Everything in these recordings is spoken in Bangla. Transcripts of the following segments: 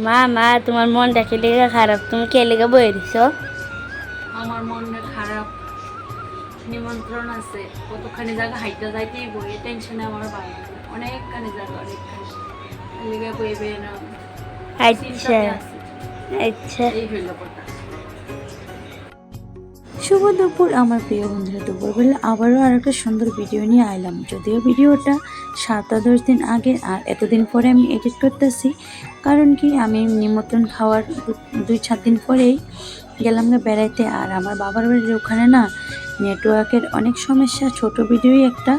মা মা তোমার মনটা কি লেগে খারাপ? তুমি কে লেগে বয়ে দিছ? আমার মনটা খারাপ। নিমন্ত্রণ আছে। কতখানি জায়গা হাইটা যাইতেই বই টেনশনে আমার বাড়ি। অনেকখানি জায়গা অনেকখানি। লিগা কইবে না আচ্ছা। আচ্ছা। এই হইল কথা। শুভ দুপুর, আমার প্রিয় বন্ধুরা। দুপুরবেলা আবারও আর একটা সুন্দর ভিডিও নিয়ে আইলাম। যদিও ভিডিওটা সাতটা দশ দিন আগে, আর এতদিন পরে আমি এডিট করতেছি, কারণ কি আমি নিমন্ত্রণ খাওয়ার দুই সাত দিন পরেই গেলাম বেড়াইতে। আর আমার বাবার বাড়ির ওখানে না নেটওয়ার্কের অনেক সমস্যা, ছোট ভিডিওই একটা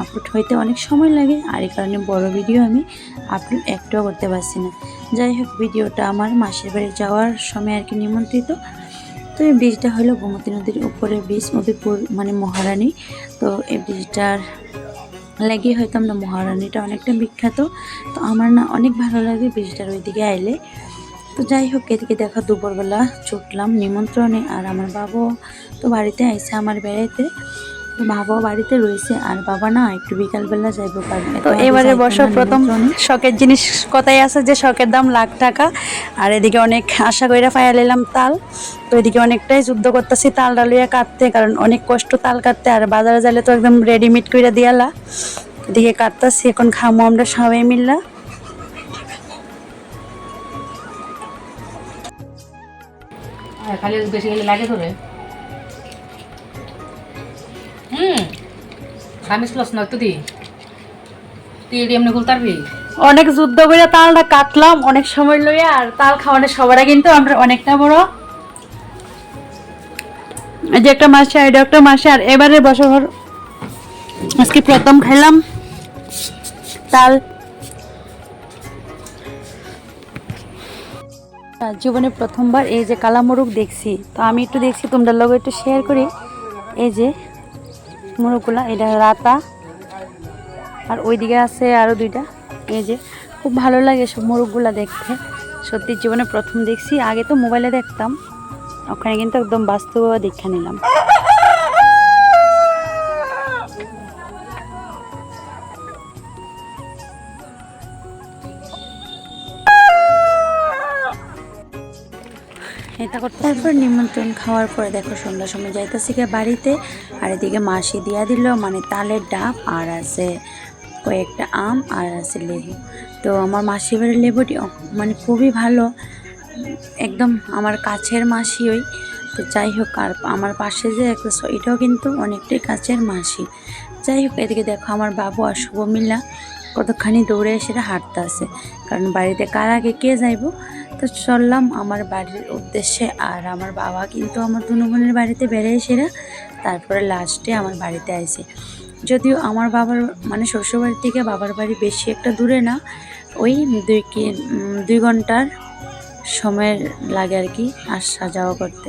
আপলোড হইতে অনেক সময় লাগে, আর এই কারণে বড় ভিডিও আমি আপলোড একটাও করতে পারছি না। যাই হোক ভিডিওটা আমার মাসির বাড়ি যাওয়ার সময় আর কি নিমন্ত্রিত। তো এই ব্রিজটা হলো গোমতী নদীর উপরে ব্রিজ মধুপুর মানে মহারানী। তো এই ব্রিজটার লাগিয়ে হয়তো আমরা মহারানীটা অনেকটা বিখ্যাত। তো আমার না অনেক ভালো লাগে ব্রিজটার ওইদিকে আইলে। তো যাই হোক, এদিকে দেখা দুপুরবেলা ছুটলাম নিমন্ত্রণে আর আমার বাবু তো বাড়িতে আইসে আমার বেড়াইতে। তো বাবাও বাড়িতে রয়েছে আর বাবা না একটু বিকালবেলা যাইবো এত তো এবারে বছর প্রথম শখের জিনিস কথাই আছে যে শখের দাম লাখ টাকা। আর এদিকে অনেক আশা কইরা পাইয়া নিলাম তাল। তো এদিকে অনেকটাই যুদ্ধ করতেছি তাল ডালিয়া কাটতে কারণ অনেক কষ্ট তাল কাটতে। আর বাজারে যাইলে তো একদম রেডিমেড কইরা দিয়ালা। এদিকে কাটতাছি এখন খামো আমরা সবাই মিললা। খালি বেশি গেলে লাগে তোরে অনেক যুদ্ধ করে তালটা কাটলাম, অনেক সময় লইয়া, আর তাল খাওয়ানোর সবার আগে কিন্তু আমরা অনেকটা বড়। যে একটা মাসে এটা একটা মাসে, আর এবারে বছর আজকে প্রথম খাইলাম তাল। জীবনে প্রথমবার এই যে কালামরুক দেখছি। তো আমি একটু দেখছি, তোমরা লোক একটু শেয়ার করি। এই যে মোরগগুলা, এটা রাতা। আর ওইদিকে আছে আরও দুইটা। এই যে, খুব ভালো লাগে সব মোরগগুলা দেখতে। সত্যি জীবনে প্রথম দেখছি, আগে তো মোবাইলে দেখতাম। ওখানে কিন্তু একদম বাস্তব দীক্ষা নিলাম। তারপর নিমন্ত্রণ খাওয়ার পরে দেখো সন্ধ্যার সময় যাইতেছি গিয়ে বাড়িতে। আর এদিকে মাসি দিয়া দিল মানে তালের ডাব আর আছে কয়েকটা আম আর আছে লেবু। তো আমার মাসি বাড়ির লেবুটি মানে খুবই ভালো। একদম আমার কাছের মাসি ওই তো যাই হোক, আর আমার পাশে যে একটা এটাও কিন্তু অনেকটাই কাছের মাসি। যাই হোক, এদিকে দেখো আমার বাবু আর শুভ মিল্লা কতখানি দৌড়ে এসে হাঁটতে আসে কারণ বাড়িতে কার আগে কে যাইবো? তো চললাম আমার বাড়ির উদ্দেশ্যে। আর আমার বাবা কিন্তু আমার দুনো বোনের বাড়িতে বেড়ে এসেরা তারপরে লাস্টে আমার বাড়িতে আসে যদিও আমার বাবার মানে শ্বশুরবাড়ি থেকে বাবার বাড়ি বেশি একটা দূরে না, ওই দুই দুই ঘণ্টার সময় লাগে আর কি আসা যাওয়া করতে।